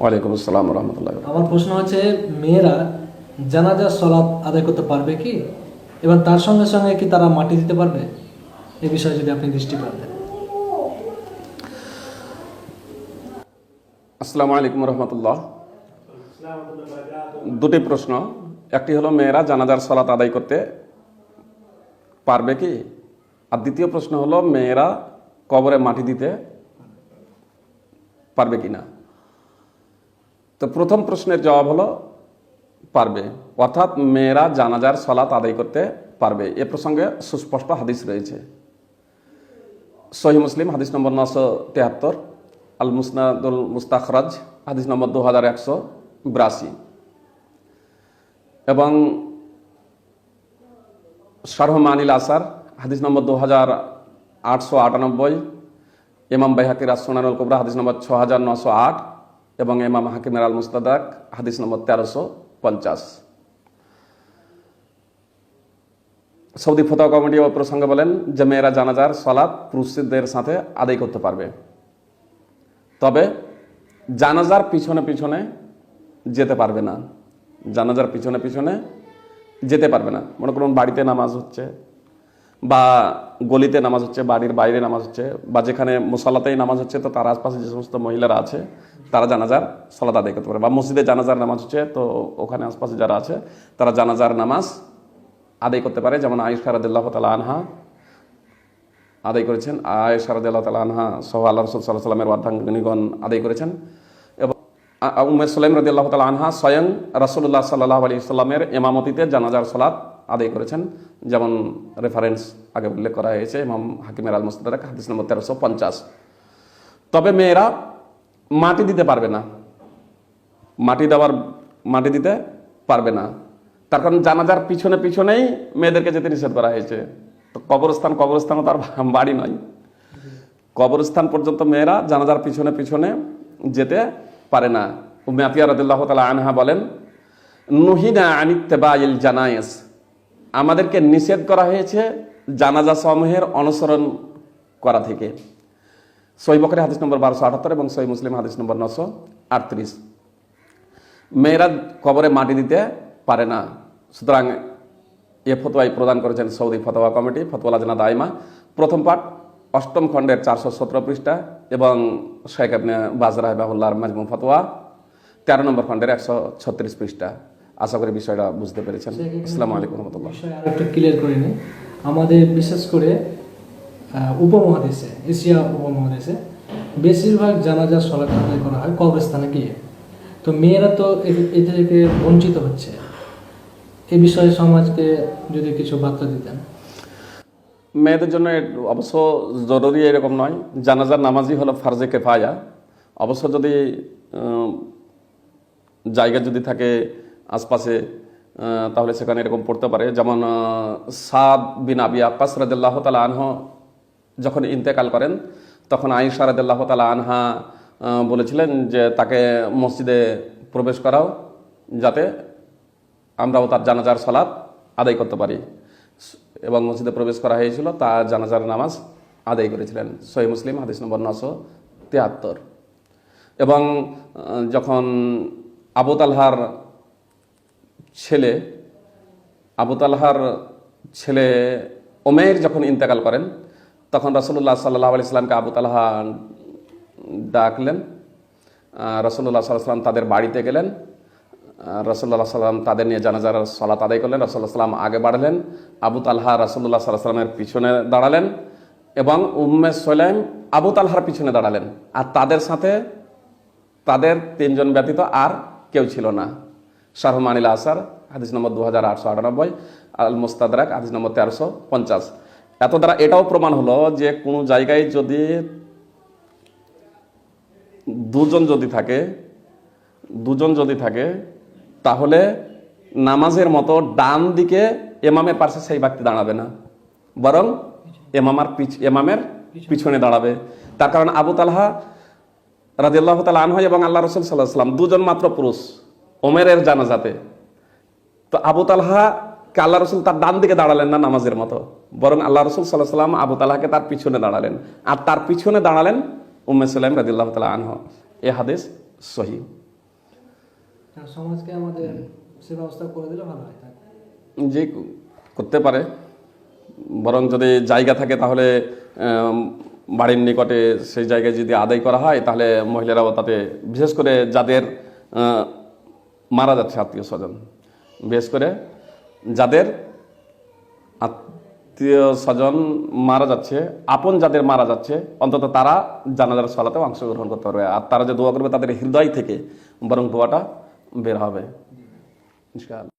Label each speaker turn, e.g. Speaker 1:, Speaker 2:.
Speaker 1: ওয়ালাইকুম আসসালাম রহমতুল্লাহ
Speaker 2: আমার প্রশ্ন হচ্ছে মেয়েরা জানাজার সলাপ আদায় করতে পারবে কি? এবং তার সঙ্গে সঙ্গে কি তারা মাটি দিতে পারবে? এ বিষয়ে যদি আপনি দৃষ্টিপাত দেন
Speaker 1: আসসালামু আলাইকুম রহমতুল্লাহ। দুটি প্রশ্ন। একটি হলো মেয়েরা জানাজার সলাত আদায় করতে পারবে কি? আর দ্বিতীয় প্রশ্ন হলো মেয়েরা কবরে মাটি দিতে পারবে কি না তো প্রথম প্রশ্নের জবাব হলো পারবে। অর্থাৎ মেয়েরা জানাজার সলাত আদায় করতে পারবে। এ প্রসঙ্গে সুস্পষ্ট হাদিস রয়েছে। সহি মুসলিম, হাদিস নম্বর নশো তেহাত্তর আল মুসনাদুল মুস্তাখরাজ, হাদিস নম্বর দু হাজার একশো বিরাশি। এবং শারহমানিল আসার, হাদিস নম্বর দু হাজার আটশো আটানব্বই, ইমাম বাইহাকির আসোনানুল কুবরা, হাদিস নম্বর ছ হাজার নশো আট এবং এমাম হাকিমের আল মুস্তাদাক হাদিস নম্বর তেরোশো পঞ্চাশ। সৌদি ফতোয়া কমিটি ও প্রসঙ্গে বলেন যে মেয়েরা জানাজার সলাৎ পুরুষদের সাথে আদায় করতে পারবে। তবে জানাজার পিছনে পিছনে যেতে পারবে না। জানাজার পিছনে পিছনে যেতে পারবে না। মনে করুন, বাড়িতে নামাজ হচ্ছে বা গলিতে নামাজ হচ্ছে, বাড়ির বাইরে নামাজ হচ্ছে বা যেখানে মুসাল্লাতেই নামাজ হচ্ছে, তো তার আশপাশে যে সমস্ত মহিলারা আছে তারা জানাজার সলাদ আদায় করতে পারে। বা মসজিদে জানাজার নামাজ হচ্ছে, তো ওখানে আশপাশে যারা আছে, তারা জানাজার নামাজ আদায় করতে পারে। যেমন আয়ুষ খারাদুল্লাহ তালা আনহা আদায় করেছেন। আয়েশ রাদিয়াল্লাহু তাআলা আনহা সহ আল্লাহ রাসূল আলাইহি সাল্লামের অর্ধাঙ্গিনীগণ আদায় করেছেন এবং আ- আ- উম্মে সুলাইম রাদিয়াল্লাহু তাআলা আনহা স্বয়ং রাসূলুল্লাহ সাল্লাল্লাহু আলাইহি সাল্লামের ইমামতিতে জানাজার সলাদ আদায় করেছেন। যেমন রেফারেন্স আগে উল্লেখ করা হয়েছে, ইমাম হাকিমের আল মুস্তাদরাক হাদিস নম্বর তেরোশো পঞ্চাশ। তবে মেয়েরা মাটি দিতে পারবে না। মাটি দেওয়ার, মাটি দিতে পারবে না। তার কারণ জানাজার পিছনে পিছনেই মেয়েদেরকে যেতে নিষেধ করা হয়েছে। তো কবরস্থান, কবরস্থানও তার বাড়ি নয়। কবরস্থান পর্যন্ত মেয়েরা জানাজার পিছনে পিছনে যেতে পারে না। উম্মে আতিয়া রাদিল্লাহ তালা আনহা বলেন, নুহিনা আনিত্তেবাইল জানায়েস। আমাদেরকে নিষেধ করা হয়েছে জানাজা সমূহের অনুসরণ করা থেকে। সই বকরে হাদিস নম্বর বারোশো আটাত্তর এবং সই মুসলিম হাদিস নম্বর নশো আটত্রিশ। মেয়েরা কবরে মাটি দিতে পারে না। সুতরাং এ ফতোয়াই প্রদান করেছেন সৌদি ফতোয়া কমিটি ফতোয়া লাজনা দাইমা প্রথম পাঠ অষ্টম খণ্ডের চারশো সতেরো পৃষ্ঠা এবং শেখ আপনি বাজরা বাহুল্লার মাজমু ফতোয়া। তেরো নম্বর খণ্ডের একশো ছত্রিশ পৃষ্ঠা। আশা করি বিষয়টা বুঝতে পেরেছেন। আসসালামু আলাইকুম রহমতুল্লাহ।
Speaker 2: ক্লিয়ার করে নিই। আমাদের বিশেষ করে উপমহাদেশে, এশিয়া উপমহাদেশে বেশিরভাগ জানাজা সলাৎ আদায় করা হয় কবরস্থানে গিয়ে। তো মেয়েরা তো এ- এ থেকে বঞ্চিত হচ্ছে। এ বিষয়ে সমাজকে যদি কিছু বার্তা দিতেন।
Speaker 1: মেয়েদের জন্য অবশ্য জরুরি এরকম নয়। জানাজার নামাজই হলো ফার্জে কেফায়া। অবশ্য যদি জায়গা যদি থাকে আশপাশে তাহলে সেখানে এরকম পড়তে পারে। যেমন সাদ বিন আবি আক্কাস রাদিল্লাহ তালা আনহ যখন ইন্তেকাল করেন, তখন আয়েশা রাদিল্লাহ তালা আনহা বলেছিলেন যে তাকে মসজিদে প্রবেশ করাও যাতে আমরাও তার জানাজার সালাত আদায় করতে পারি। এবং মসজিদে প্রবেশ করা হয়েছিল, তার জানাজার নামাজ আদায় করেছিলেন। সহি মুসলিম, হাদিস নম্বর নশো তিয়াত্তর। এবং যখন আবু তালহার ছেলে, আবু তালহার ছেলে ওমের যখন ইন্তেকাল করেন তখন রসুল্লাহ সাল্লাহ আলি আবু তালহা ডাকলেন রসুল্লাহ সাল্লাম তাদের বাড়িতে গেলেন রসল্লা সাল্লাম তাদের নিয়ে জানাজার সলাত আদায় করলেন রসল্লাহ সাল্লাম আগে বাড়লেন, আবু তালহা সাল্লাহ সাল্লামের পিছনে দাঁড়ালেন এবং উম্মে সোলাইম আবু তালহার পিছনে দাঁড়ালেন। আর তাদের সাথে তাদের তিনজন ব্যতীত আর কেউ ছিল না। শাহরুমানিল আসার, হাদিস নম্বর দু হাজার আটশো আটানব্বই আল মুস্তাদরাক হাদিস নম্বর তেরোশো পঞ্চাশ। এত দ্বারা এটাও প্রমাণ হলো যে কোনো জায়গায় যদি দুজন যদি থাকে, দুজন যদি থাকে, তাহলে নামাজের মতো ডান দিকে এমামের পাশে সেই ব্যক্তি দাঁড়াবে না, বরং এমামার পিছ, এমামের পিছনে দাঁড়াবে। তার কারণ আবু তালহা রাজিয়াল্লাহ তালা আনহাই এবং আল্লাহ রসুল সাল্লাহ সাল্লাম দুজন মাত্র পুরুষ, ওমেরের জানাজাতে। তো আবু তালহা কে আল্লাহ রসুল তার ডান দিকে দাঁড়ালেন না নামাজের মতো। বরং আল্লাহ রসুল সাল্লাহ সাল্লাম আবু তালহাকে তার পিছনে দাঁড়ালেন। আর তার পিছনে দাঁড়ালেন উম্মে সুলাইম রাজিল্লাহ তালা আনহ। এ হাদিস সহি।
Speaker 2: সমাজকে আমাদের সে ব্যবস্থা করে দিলে ভালো হয়?
Speaker 1: যে করতে পারে। বরং যদি জায়গা থাকে তাহলে বাড়ির নিকটে সেই জায়গায় যদি আদায় করা হয় তাহলে মহিলারাও তাতে বিশেষ করে যাদের মারা যাচ্ছে আত্মীয় স্বজন বিশেষ করে যাদের আত্মীয় স্বজন মারা যাচ্ছে, আপন যাদের মারা যাচ্ছে, অন্তত তারা জানাজার সলাতেও অংশগ্রহণ করতে পারবে। আর তারা যে দোয়া করবে তাদের হৃদয় থেকে বরং দোয়াটা বের হবে। ইনশাআল্লাহ।